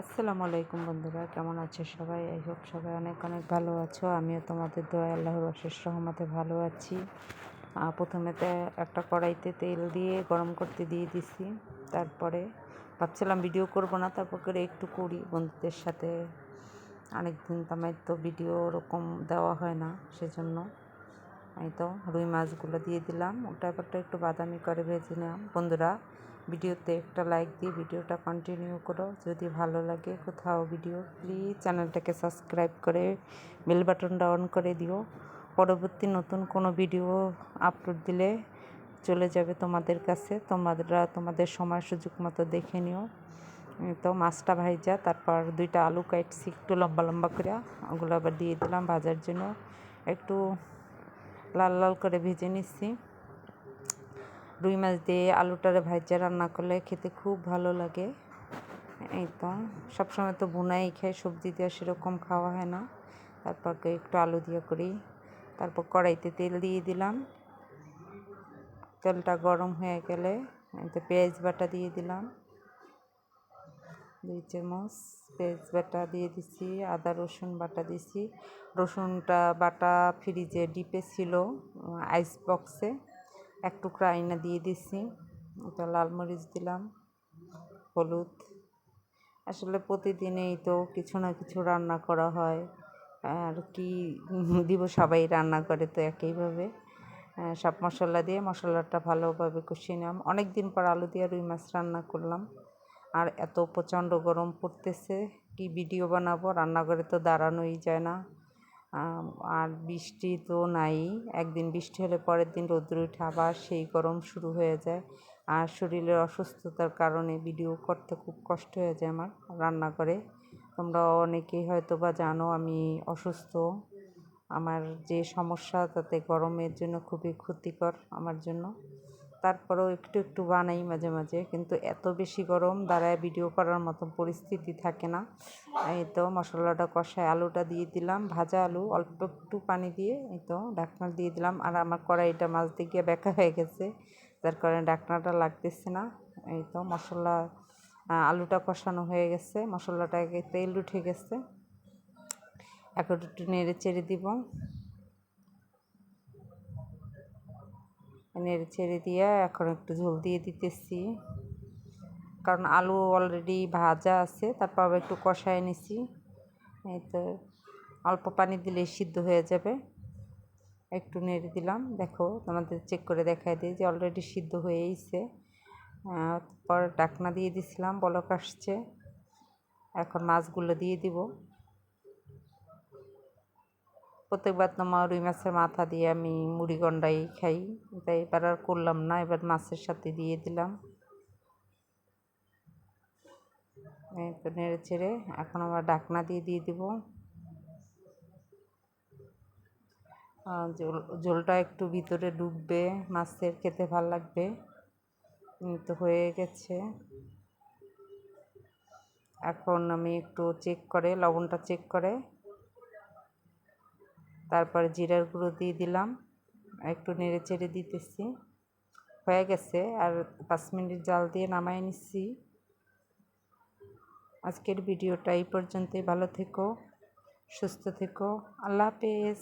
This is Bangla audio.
আসসালামু আলাইকুম বন্ধুরা কেমন আছো সবাই? এই হোপ সবাই অনেক অনেক ভালো আছো। আমিও তোমাদের দোয়া আল্লাহর অশেষ রহমতে ভালো আছি। আহ, প্রথমেতে একটা কড়াইতে তেল দিয়ে গরম করতে দিয়ে দিছি। তারপরে ভাবছিলাম ভিডিও করব না তারপর করে একটু করি। বন্ধুদের সাথে অনেক দিন তো আমার তো ভিডিও ওরকম দেওয়া হয় না সেজন্য এই তো রুই মাছগুলো দিয়ে দিলাম। ওটা ব্যাপারটা একটু বাদামি করে ভেজে নিলাম। বন্ধুরা ভিডিওতে একটা লাইক দিয়ে ভিডিওটা কন্টিনিউ করো। যদি ভালো লাগে কোথাও ভিডিও প্লিজ চ্যানেলটাকে সাবস্ক্রাইব করে বেল বাটনটা অন করে দিও। পরবর্তী নতুন কোনো ভিডিও আপলোড দিলে চলে যাবে তোমাদের কাছে। তোমরা, তোমাদের সময় সুযোগ মতো দেখে নিও। তো মাছটা ভাইজা, তারপর দুইটা আলু কাটছি, একটু লম্বা লম্বা করে। ওগুলো আবার দিয়ে দিলাম ভাজার জন্য। একটু লাল লাল করে ভেজে নিচ্ছি। রুই মাছ দিয়ে আলুটারে ভাজা রান্না করলে খেতে খুব ভালো লাগে। এই তো, সবসময় তো বুনাই খাই, সবজি দিয়ে সেরকম খাওয়া হয় না। তারপর একটু আলু দিয়ে করি, তারপর কড়াইতে তেল দিয়ে দিলাম। তেলটা গরম হয়ে গেলে এতে পেঁয়াজ বাটা দিয়ে দিলাম। দুই চামচ পেঁয়াজ বাটা দিয়ে দিছি, আদা রসুন বাটা দিছি। রসুনটা বাটা ফ্রিজে ডিপে ছিল, আইস বক্সে। এক টুকরা আইনা দিয়ে দিছি। এটা লাল মরিচ দিলাম, হলুদ। আসলে প্রতিদিনেই তো কিছু না কিছু রান্না করা হয়। আর কি দিব সবাই রান্না করে তো একইভাবে। সব মশলা দিয়ে মশলাটা ভালোভাবে কষিয়ে নিলাম। অনেক দিন পর আলু দিয়ে রুই মাছ রান্না করলাম। আর এত প্রচণ্ড গরম পড়তেছে, কি ভিডিও বানাবো? রান্নাঘরে তো দাঁড়ানোই যায় না। আর বৃষ্টি তো নাই। একদিন বৃষ্টি হলে পরের দিন রোদ্র উঠে আবার সেই গরম শুরু হয়ে যায়। আর শরীরের অসুস্থতার কারণে ভিডিও করতে খুব কষ্ট হয়ে যায় আমার রান্না করে তোমরা অনেকেই হয়তো বা জানো আমি অসুস্থ। আমার যে সমস্যা তাতে গরমের জন্য খুবই ক্ষতিকর আমার জন্য। তারপরেও একটু একটু বানাই মাঝে মাঝে। কিন্তু এত বেশি গরম দাঁড়ায় ভিডিও করার মতন পরিস্থিতি থাকে না। এই তো মশলাটা কষায় আলুটা দিয়ে দিলাম, ভাজা আলু, অল্প একটু পানি দিয়ে এই তো ঢাকনা দিয়ে দিলাম। আর আমার কড়াইটা মাছ দিয়ে গিয়ে বেঁকা হয়ে গেছে, যার কারণে ঢাকনাটা লাগতেছে না। এই তো মশলা আলুটা কষানো হয়ে গেছে, মশলাটাকে তেল উঠে গেছে। এখন একটু নেড়ে চেড়ে দিব। নেড়ে ছেড়ে দিয়ে এখন একটু ঝোল দিয়ে দিতেছি। কারণ আলু অলরেডি ভাজা আছে, তারপর আবার একটু কষায় নিছি। এই তো অল্প পানি দিলে সিদ্ধ হয়ে যাবে। একটু নেড়ে দিলাম। দেখো তোমাদের চেক করে দেখায় দিই যে অলরেডি সিদ্ধ হয়েইছে। তারপর ডাকনা দিয়ে দিছিলাম, বলক আসছে। এখন মাছগুলো দিয়ে দিব। প্রত্যেকবার তোমার রুই মাছের মাথা দিয়ে আমি মুড়ি গন্ডাই খাই। তাই এবার আর করলাম না, এবার মাছের সাথে দিয়ে দিলাম। তো নেড়ে চেড়ে এখন আবার ডাকনা দিয়ে দিয়ে দিব। ঝোল ঝোলটা একটু ভিতরে ডুববে, মাছের খেতে ভালো লাগবে। তো হয়ে গেছে। এখন আমি একটু চেক করে, লবণটা চেক করে। তারপরে জিরার গুঁড়ো দিয়ে দিলাম। একটু নেড়ে চেড়ে দিতেছি। হয়ে গেছে। আর পাঁচ মিনিট জাল দিয়ে নামাই নিচ্ছি। আজকের ভিডিওটা এই পর্যন্তই। ভালো থেকো, সুস্থ থেকো। আল্লাহ হাফেজ।